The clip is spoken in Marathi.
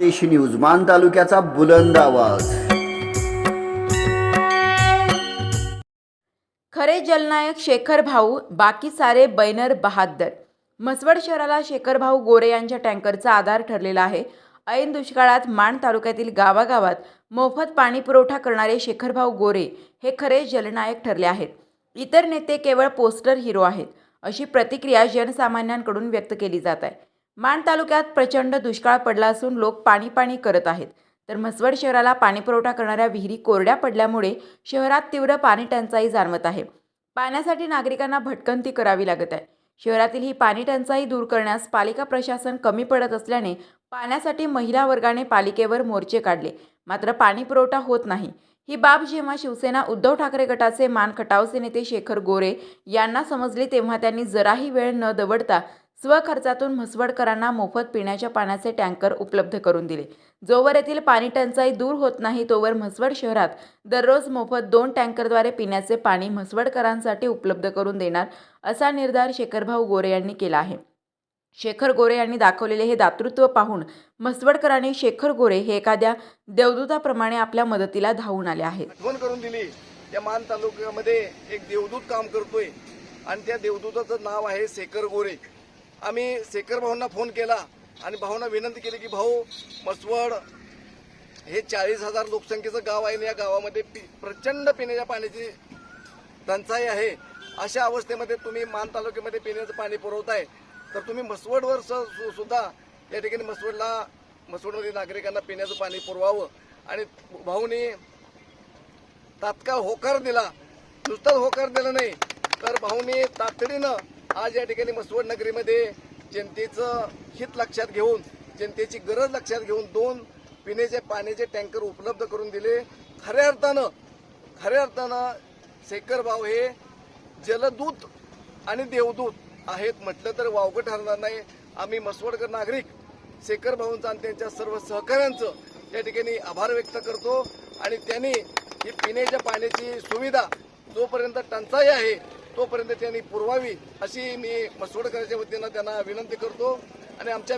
देश न्यूज मान तालुक्याचा बुलंद आवाज. खरे जलनायक शेखर भाऊ बाकी सारे बैनर बहादर म्हसवड शहराला शेखर भाऊ गोरे यांच्या टँकरचा आधार ठरलेला आहे. ऐन दुष्काळात माण तालुक्यातील गावागावात मोफत पाणी पुरवठा करणारे शेखरभाऊ गोरे हे खरे जलनायक ठरले आहेत. इतर नेते केवळ पोस्टर हिरो आहेत अशी प्रतिक्रिया जनसामान्यांकडून व्यक्त केली जात आहे. माण तालुक्यात प्रचंड दुष्काळ पडला असून लोक पाणी पाणी करत आहेत. तर म्हसवड शहराला पाणीपुरवठा करणाऱ्या विहिरी कोरड्या पडल्यामुळे शहरात तीव्र पाणी टंचाई जाणवत आहे. पाण्यासाठी नागरिकांना भटकंती करावी लागत आहे. शहरातील ही पाणी टंचाई दूर करण्यास पालिका प्रशासन कमी पडत असल्याने पाण्यासाठी महिला वर्गाने पालिकेवर मोर्चे काढले. मात्र पाणी पुरवठा होत नाही. ही बाब जेव्हा शिवसेना उद्धव ठाकरे गटाचे मान खटावचे नेते शेखर गोरे यांना समजले तेव्हा त्यांनी जराही वेळ न दवडता स्वखर्चातून म्हसवडकरांना मोफत पिण्याच्या पाण्याचे टँकर उपलब्ध करून दिले. जोवर येथील पाणी टंचाई दूर होत नाही तोवर म्हसवड शहरात दररोज मोफत दोन टँकरद्वारे पिण्याचे पाणी म्हसवडकरांसाठी उपलब्ध करून देणार असा निर्धार शेखरभाऊ गोरे यांनी केला आहे. शेखर गोरे यांनी दाखवलेले हे दातृत्व पाहून म्हसवडकरांनी शेखर गोरे हे एखाद्या देवदूताप्रमाणे आपल्या मदतीला धावून आले आहेत. करून दिली. त्या मान तालुक्यामध्ये एक देवदूत काम करतोय आणि त्या देवदूताचं नाव आहे शेखर गोरे. आम्ही शेखर भाऊंना फोन केला आणि भाऊंना विनंती केली की भाऊ मसवड हे चाळीस हजार लोकसंख्येचं गाव आहे आणि या गावामध्ये पि- प्रचंड पिण्याच्या पाण्याची टंचाई आहे. अशा अवस्थेमध्ये तुम्ही मान तालुक्यामध्ये पिण्याचं पाणी पुरवताय. तर तुम्ही मसवडवर स- सु- सुद्धा या ठिकाणी मसवडला मसवडमध्ये नागरिकांना पिण्याचं पाणी पुरवावं. आणि भाऊनी तात्काळ होकार दिला. नुसताच होकार दिला नाही तर भाऊनी तातडीनं आज या ठिकाणी मसवड नगरीमध्ये जनतेचं हित लक्षात घेऊन जनतेची गरज लक्षात घेऊन दोन पिण्याचे पाण्याचे टँकर उपलब्ध करून दिले. खऱ्या अर्थानं खऱ्या अर्थानं शेखरभाऊ हे जलदूत आणि देवदूत आहेत म्हटलं तर वावगं ठरणार नाही. आम्ही मसवडकर नागरिक शेखर आणि त्यांच्या सर्व सहकाऱ्यांचं या ठिकाणी आभार व्यक्त करतो. आणि त्यांनी ही पिण्याच्या पाण्याची सुविधा जोपर्यंत टंचाई आहे तोपर्यंत त्यांनी पुरवावी अशी मी मसवडकरांच्या वतीनं त्यांना विनंती करतो. आणि आमच्या